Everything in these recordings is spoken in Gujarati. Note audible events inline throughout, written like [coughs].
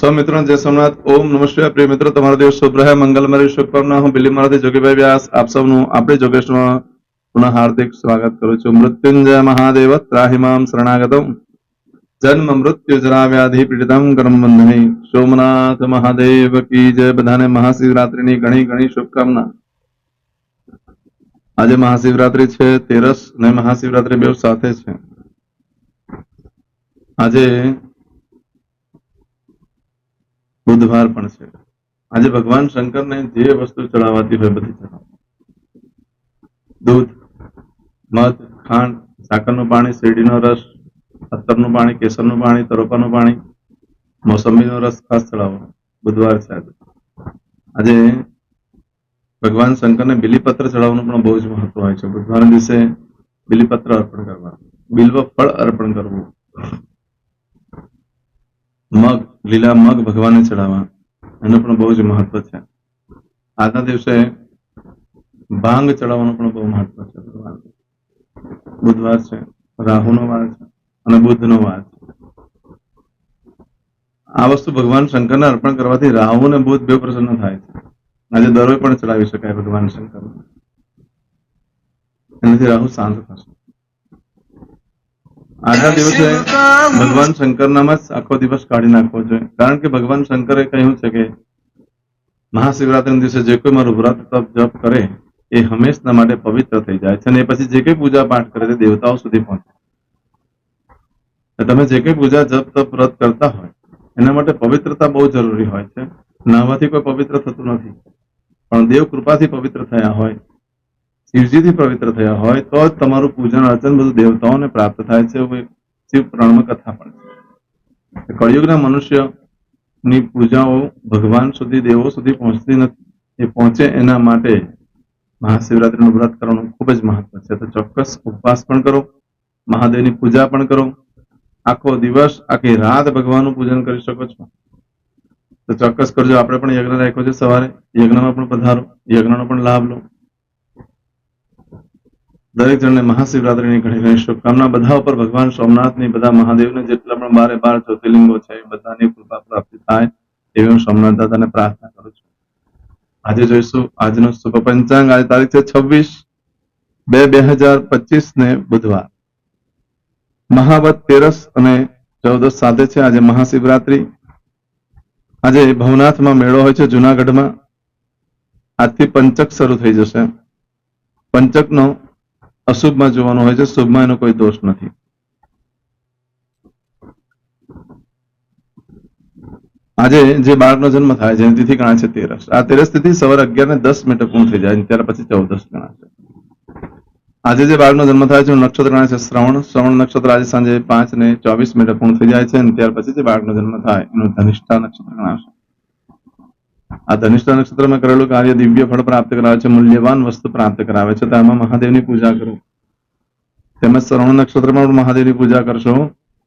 સૌ મિત્રો જય સોમનાથ. ઓમ નમઃ પ્રિય મિત્રો, તમારો દિવસ શુભ રહે. મંગલમય શુભકામના. હું બિલી મારાથી જોગીભાઈ વ્યાસ. આપ સૌનું આપણી જોગેશમાં પુનઃ હાર્દિક સ્વાગત કરું છું. મૃત્યુંજય મહાદેવ ત્રાહિમામ શરણાગતમ જન્મ મૃત્યુ જરા વ્યાધિ પીડિતમ કર્મ બંધની. સોમનાથ મહાદેવ કી જય. બધાને મહાશિવરાત્રીની ઘણી ઘણી શુભકામના. આજે મહાશિવરાત્રી છે, તેરસ અને મહાશિવરાત્રી બે સાથે છે. આજે બુધવાર પણ છે. આજે ભગવાન શંકરને જે વસ્તુ ચડાવવાતી હોય. બધી દૂધ, મધ, ખાંડ, સાકરનું પાણી, શેરડીનો રસ અત્તરનું પાણી, કેસરનું પાણી, તરોપાનું પાણી, મોસંબીનો રસ ખાસ ચડાવો. બુધવાર છે આજે. આજે ભગવાન શંકરને બિલીપત્ર ચડાવવાનું પણ બહુ જ મહત્વ હોય છે. બુધવારના દિવસે બિલીપત્ર અર્પણ કરવા બિલ્વ ફળ અર્પણ કરવું. મગ, લીલા મગ ભગવાનને ચડાવવા. એનું પણ બહુ જ મહત્વ છે. આજના દિવસે ભાંગ ચડાવવાનું પણ બહુ મહત્વ છે ભગવાન બુધવાર છે, રાહુનો વાર છે અને બુદ્ધનો વાર છે. આ વસ્તુ ભગવાન શંકરને અર્પણ કરવાથી રાહુ અને બુદ્ધ બે પ્રસન્ન થાય છે. આજે દરોય પણ ચડાવી શકાય ભગવાન શંકર એનાથી રાહુ શાંત થશે. આજના દિવસે ભગવાન શંકરનામાં જ આખો દિવસ કાઢી નાખવો જોઈએ. કારણ કે ભગવાન શંકરે કહ્યું છે કે મહાશિવરાત્રિના દિવસે જે કોઈ મારું વ્રત તપ જપ કરે એ હંમેશના માટે પવિત્ર થઈ જાય છે અને એ પછી જે કંઈ પૂજા પાઠ કરે તે દેવતાઓ સુધી પહોંચે. તમે જે કંઈ પૂજા જપ તપ વ્રત કરતા હોય એના માટે પવિત્રતા બહુ જરૂરી હોય છે. નાહવાથી કોઈ પવિત્ર થતું નથી. પણ દેવ કૃપાથી પવિત્ર થયા હોય શિવજીથી પવિત્ર થયા હોય, તો જ તમારું પૂજન, અર્ચન બધું દેવતાઓને પ્રાપ્ત થાય છે એવું શિવ પુરાણમાં કથા પણ છે. કળિયુગના મનુષ્યની પૂજાઓ ભગવાન સુધી, દેવો સુધી પહોંચતી નથી, એ પહોંચે એના માટે મહાશિવરાત્રિનું વ્રત કરવાનું ખૂબ જ મહત્વ છે. તો ચોક્કસ ઉપવાસ પણ કરો, મહાદેવની પૂજા પણ કરો. આખો દિવસ, આખી રાત ભગવાનનું પૂજન કરી શકો છો. તો ચોક્કસ કરજો, આપણે પણ યજ્ઞ રાખ્યો છે સવારે. યજ્ઞમાં પણ પધારો, યજ્ઞનો પણ લાભ લો. દરેક જણને મહાશિવરાત્રિની ઘણી ઘણી શુભકામના. બધા ઉપર ભગવાન સોમનાથની, બધા મહાદેવને જેટલા પણ બારે બાર જ્યોતિર્લિંગો છે બધાની કૃપા પ્રાપ્તિ થાય એવી હું સોમનાથ દાદાને પ્રાર્થના કરું છું. આજે જોઈશું આજનો શુભ પંચાંગ. આજે તારીખ છે છવ્વીસ બે બે હજાર પચીસ ને બુધવાર. મહાવત તેરસ અને ચૌદસ સાથે છે આજે મહાશિવરાત્રિ. આજે ભવનાથમાં મેળો હોય છે જુનાગઢમાં. આજથી પંચક શરૂ થઈ જશે. પંચકનો અશુભમાં જોવાનો હોય છે શુભમાં એનો કોઈ દોષ નથી. આજે જે બાળકનો જન્મ થાય છે તિથિ ગણાય છે તેરસ. આ તેરસ તિથિ સવારે અગિયાર ને દસ મિનિટે પૂર્ણ થઈ જાય ત્યાર પછી ચૌદસ ગણાશે આજે જે બાળકનો જન્મ થાય છે નક્ષત્ર ગણાય છે શ્રવણ. શ્રવણ નક્ષત્ર આજે સાંજે પાંચ ને ચોવીસ મિનિટે પૂર્ણ થઈ જાય છે, અને ત્યાર પછી જે બાળકનો જન્મ થાય, એનું ધનિષ્ઠા નક્ષત્ર ગણાશે આ ધનિષ્ઠા નક્ષત્રમાં કરેલું કાર્ય દિવ્ય ફળ પ્રાપ્ત કરાવે છે, મૂલ્યવાન વસ્તુ પ્રાપ્ત કરાવે છે. તો એમાં મહાદેવની પૂજા કરો. તેમજ શ્રવણ નક્ષત્રમાં પણ મહાદેવની પૂજા કરશો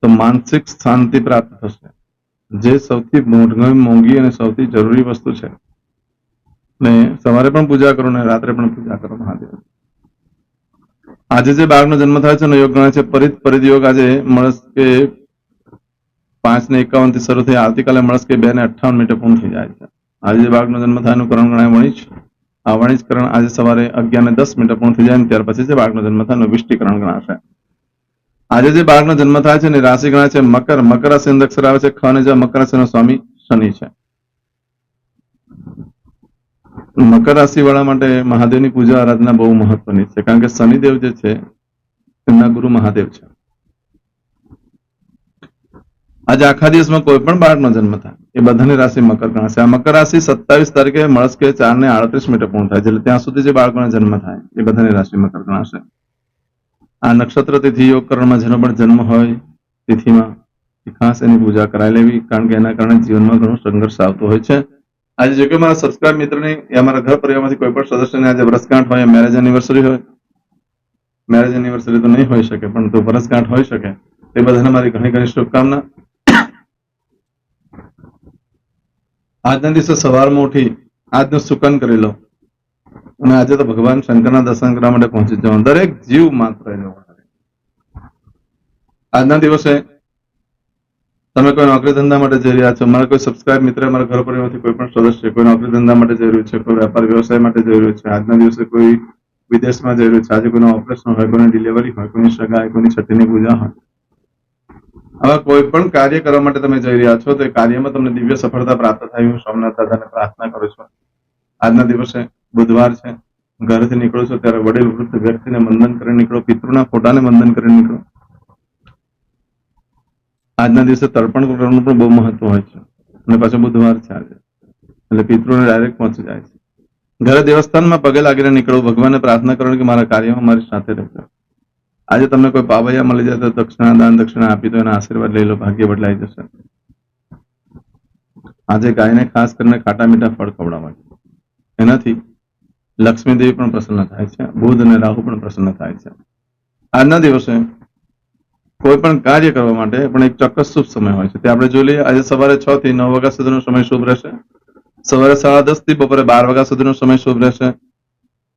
તો માનસિક શાંતિ પ્રાપ્ત થશે. જે સૌથી મોંઘી અને સૌથી જરૂરી વસ્તુ છે. ને સવારે પણ પૂજા કરો ને રાત્રે પણ પૂજા કરો મહાદેવ. આજે જે બાળકનો જન્મ થાય છે એનો યોગ ગણાય છે, પરિત પરિત યોગ આજે મળસ કે પાંચ ને એકાવનથી શરૂ થઈ આવતીકાલે મળસ કે બે ને અઠાવન મિનિટે પૂર્ણ થઈ જાય છે. આજે બાળકનો જન્મ થાય કરણ ગણાય વણિજ. આ વણિજકરણ આજે સવારે અગિયાર ને દસ મિનિટે પૂર્ણ થઈ જાય ત્યાર પછી જે બાળકનો જન્મ થાય વિષ્ટિકરણ ગણાશે. આજે જે બાળકનો જન્મ થાય છે એની રાશિ ગણાય છે મકર. મકર રાશિ અક્ષર આવે છે ખ ને જ. મકર રાશિનો સ્વામી શનિ છે. મકર રાશિ વાળા માટે મહાદેવની પૂજા આરાધના બહુ મહત્વની છે. કારણ કે શનિદેવ જે છે એમના ગુરુ મહાદેવ છે. આજે આખા દિવસમાં કોઈ પણ બાળકનો જન્મ થાય. એ બધાની રાશિ મકર ગણાશે. આ મકર રાશિ સત્તાવીસ તારીખે મળસ્કે ચાર ને આડત્રીસ મિનિટે પૂર્ણ થાય. એટલે ત્યાં સુધી જે બાળકોનો જન્મ થાય, એ બધાની રાશિ મકર ગણાશે. આ નક્ષત્ર તિથિ યોગ કરણમાં જેનો પણ જન્મ હોય, તિથિમાં ખાસ એની પૂજા કરાવી લેવી, કારણ કે એના કારણે જીવનમાં ઘણો સંઘર્ષ આવતો હોય છે. આજે જો કે મારા સબસ્ક્રાઇબ મિત્રની અમારા મારા ઘર પરિવારમાંથી કોઈ પણ સદસ્યને આજે વર્ષગાંઠ હોય મેરેજ એનિવર્સરી હોય મેરેજ એનિવર્સરી તો નહીં હોઈ શકે, પણ તો વર્ષગાંઠ હોઈ શકે તે બધાને મારી ઘણી ઘણી શુભકામના. આજના દિવસે સવારમાં ઉઠી આજનું સુકન કરી લો અને આજે તો ભગવાન શંકરના દર્શન કરવા માટે પહોંચી જવાનું. દરેક જીવ માત્ર આજના દિવસે તમે કોઈ નોકરી ધંધા માટે જઈ રહ્યા છો, મારા કોઈ સબસ્ક્રાઇબ મિત્ર મારા ઘર પરિવારથી કોઈ પણ સદસ્ય કોઈ નોકરી ધંધા માટે જઈ રહ્યું છે, કોઈ વેપાર વ્યવસાય માટે જઈ રહ્યું છે, આજના દિવસે કોઈ વિદેશમાં જઈ રહ્યું છે, આજે કોઈનું ઓપરેશન હોય, કોઈની ડિલિવરી હોય, કોઈની સગાઈ કોઈની છઠ્ઠીની પૂજા હોય આવા કોઈ પણ કાર્ય કરવા માટે તમે જઈ રહ્યા છો, તો એ કાર્યમાં તમને દિવ્ય સફળતા પ્રાપ્ત થાય. હું સોમનાથ દાદાને પ્રાર્થના કરું છું. આજના દિવસે બુધવાર છે. ઘરેથી નીકળો છો. ત્યારે વડીલ વૃદ્ધ વ્યક્તિને વંદન કરી નીકળો. પિતૃના ફોટાને વંદન કરી નીકળો. આજના દિવસે તર્પણ કરવાનું પણ બહુ મહત્વ હોય છે. અને પાછો બુધવાર છે આજે. એટલે પિતૃને ડાયરેક્ટ પહોંચી જાય છે. ઘરે દેવસ્થાનમાં પગે લાગીને નીકળો. ભગવાનને પ્રાર્થના કરો કે મારા કાર્યમાં મારી સાથે રહેજો. આજે તમને કોઈ પાવૈયા મળી જાય તો દક્ષિણા દાન, દક્ષિણા આપી દો, એના આશીર્વાદ લઈ લો, ભાગ્ય બદલાઈ જશે. આજે ગાયને ખાસ કરીને ખાટા મીઠા ફળ ખવડાવવા એનાથી લક્ષ્મીદેવી પણ પ્રસન્ન થાય છે, બુધ અને રાહુ પણ પ્રસન્ન થાય છે. આજના દિવસે કોઈ પણ કાર્ય કરવા માટે પણ એક ચોક્કસ શુભ સમય હોય છે. તે આપણે જોઈ લઈએ, આજે સવારે છ થી નવ વાગ્યા સુધીનો સમય શુભ રહેશે. સવારે સાડા દસથી બપોરે બાર વાગ્યા સુધીનો સમય શુભ રહેશે.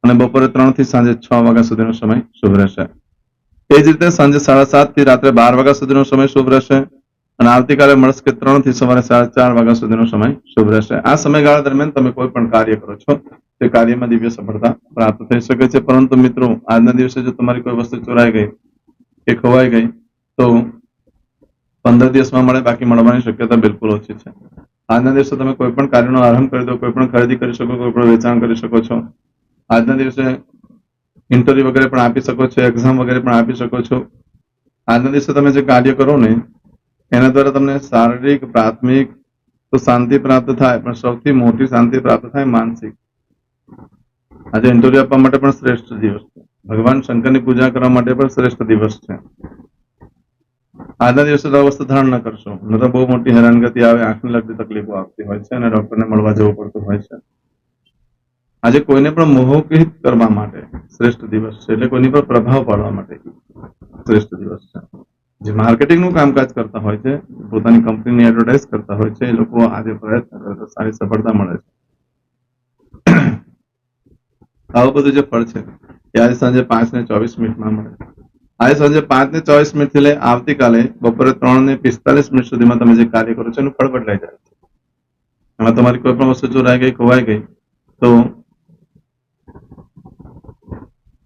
અને બપોરે ત્રણથી સાંજે છ વાગ્યા સુધીનો સમય શુભ રહેશે. એ જ રીતે સાંજે સાડા સાતથી રાત્રે બાર વાગ્યા સુધીનો સમય શુભ રહેશે અને આવતીકાલે મળશે ત્રણથી સવારે સાડા ચાર વાગ્યા સુધીનો સમય શુભ રહેશે. આ સમયગાળા દરમિયાન તમે કોઈ પણ કાર્ય કરો છો, તે કાર્યમાં દિવ્ય સફળતા પ્રાપ્ત થઈ શકે છે. પરંતુ મિત્રો, આજના દિવસે જો તમારી કોઈ વસ્તુ ચોરાઈ ગઈ કે ખોવાઈ ગઈ, તો પંદર દિવસમાં મળે, બાકી મળવાની શક્યતા બિલકુલ ઓછી છે. આજના દિવસે તમે કોઈ પણ કાર્યનો આરંભ કરી દો, કોઈ પણ ખરીદી કરી શકો, કોઈ પણ વેચાણ કરી શકો છો. આજના દિવસે ઇન્ટરવ્યુ વગેરે પણ આપી શકો છો એક્ઝામ વગેરે પણ આપી શકો છો. આજના દિવસે તમે જે કાર્ય કરો ને, એના દ્વારા તમને શારીરિક, પ્રાથમિક તો શાંતિ પ્રાપ્ત થાય, પણ સૌથી મોટી શાંતિ પ્રાપ્ત થાય માનસિક. આજે ઇન્ટરવ્યુ આપવા માટે પણ શ્રેષ્ઠ દિવસ છે. ભગવાન શંકરની પૂજા કરવા માટે પણ શ્રેષ્ઠ દિવસ છે. આજના દિવસે અવસ્થા ધારણ ન કરશો. ન તો બહુ મોટી હેરાનગતિ આવે, આંખને લગતી તકલીફો આવતી હોય છે અને ડોક્ટરને મળવા જવું પડતું હોય છે. આજે કોઈને પણ મોહિત કરવા માટે શ્રેષ્ઠ દિવસ છે, એટલે કોઈની પર પ્રભાવ પાડવા માટે શ્રેષ્ઠ દિવસ છે. જે માર્કેટિંગનું કામકાજ કરતા હોય છે, પોતાની કંપનીની એડવર્ટાઇઝ કરતા હોય છે, એ લોકો આજે પ્રયત્ન કરે તો સારી સફળતા મળે છે. [coughs] આવું બધું જે ફળ છે, એ આજે સાંજે પાંચ ને ચોવીસ મિનિટમાં મળે આજે સાંજે પાંચ ને ચોવીસ મિનિટથી લઈ આવતીકાલે બપોરે ત્રણ ને પિસ્તાલીસ મિનિટ સુધીમાં તમે જે કાર્ય કરો છો, એનું ફળ બદલાઈ જાય છે. એમાં તમારી કોઈ પણ વસ્તુ ચોરાઈ ગઈ, ખોવાઈ ગઈ, તો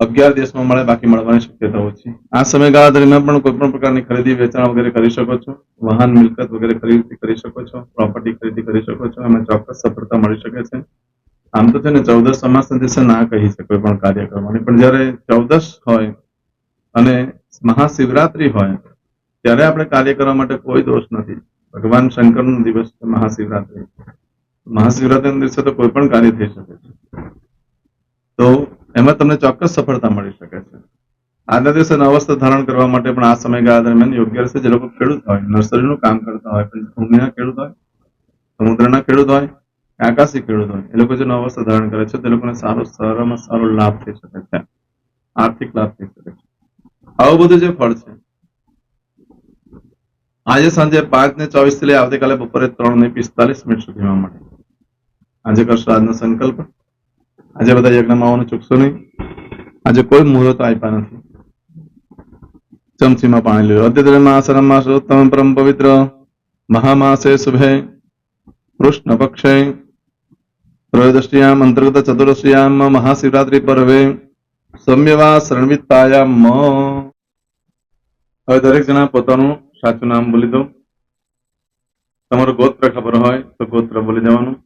અગિયાર દિવસમાં મળે, બાકી મળવાની શક્યતા ઓછી. આ સમયગાળા દરમિયાન પણ કોઈ પણ પ્રકારની ખરીદી, વેચાણ વગેરે કરી શકો છો. વાહન, મિલકત વગેરે ખરીદી કરી શકો છો. પ્રોપર્ટી ખરીદી કરી શકો છો. એમાં ચોક્કસ સફળતા મળી શકે છે. આમ તો છે ને ચૌદસ સમાસના દિવસે ના કહી છે કોઈ પણ કાર્ય કરવાની. પણ જ્યારે ચૌદસ હોય અને મહાશિવરાત્રી હોય, ત્યારે આપણે કાર્ય કરવા માટે કોઈ દોષ નથી. ભગવાન શંકરનો દિવસ છે મહાશિવરાત્રી. મહાશિવરાત્રીના દિવસે તો કોઈ પણ કાર્ય થઈ શકે છે. તો એમાં તમને ચોક્કસ સફળતા મળી શકે છે. આજના દિવસે નવસ્ત્ર ધારણ કરવા માટે પણ આ સમયગાળા દરમિયાન યોગ્ય રહેશે જે લોકો ખેડૂત હોય, નર્સરીનું કામ કરતા હોય ભૂમિના ખેડૂત હોય, સમુદ્રના ખેડૂત હોય, આકાશી ખેડૂત હોય, એ લોકો જે નવસ્ત્ર ધારણ કરે છે, તે લોકોને સારો સારામાં સારો લાભ થઈ શકે છે. આર્થિક લાભ થઈ શકે છે. આવું બધું જે ફળ છે, આજે સાંજે પાંચ ને ચોવીસથી લઈ આવતીકાલે બપોરે ત્રણ ને પિસ્તાલીસ મિનિટ સુધીમાં મળે. આજે કરશો આજનો સંકલ્પ. આજે બધા યજ્ઞમાં આવવાનું ચૂકશો નહીં. આજે કોઈ મુહૂર્ત આપ્યા નથી. ચમચીમાં પાણી લેવું અદ્યતન માસનમ માસોત્તમ પરમ પવિત્ર મહામાસે શુભે. કૃષ્ણ પક્ષે. ત્રયોદશ્યામ અંતર્ગત ચતુર્દશ્યામ મહાશિવરાત્રિ પર્વે સૌમ્યવા શરણવિત્તાયામ હવે દરેક જણા પોતાનું સાચું નામ બોલી દો. તમારું ગોત્ર ખબર હોય તો ગોત્ર બોલી દેવાનું.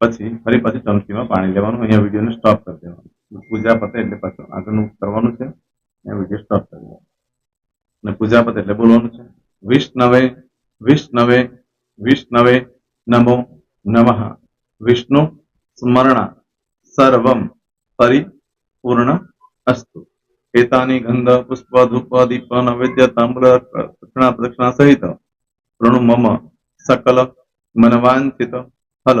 પછી ફરી પછી ચમચીમાં પાણી લેવાનું, અહીંયા વિડીયોને સ્ટોપ કરી દેવાનું. પૂજા પતે એટલે પાછું આગળનું કરવાનું છે, અહીંયા વીડિયો સ્ટોપ કરી દેવાનો. અને પૂજા પતે એટલે બોલવાનું છે, વિષ્ણવે વિષ્ણવે વિષ્ણવે નમો નમઃ. વિષ્ણુ સ્મરણા સર્વમ પરિપૂર્ણ અસ્તુ. એતાની ગંધ, પુષ્પ, ધૂપ, દીપ, નૈવેદ્ય, તાંબળ દક્ષિણા પ્રદક્ષિણા સહિત પ્રણુ મમ સકલ મનવાંચિત ફલ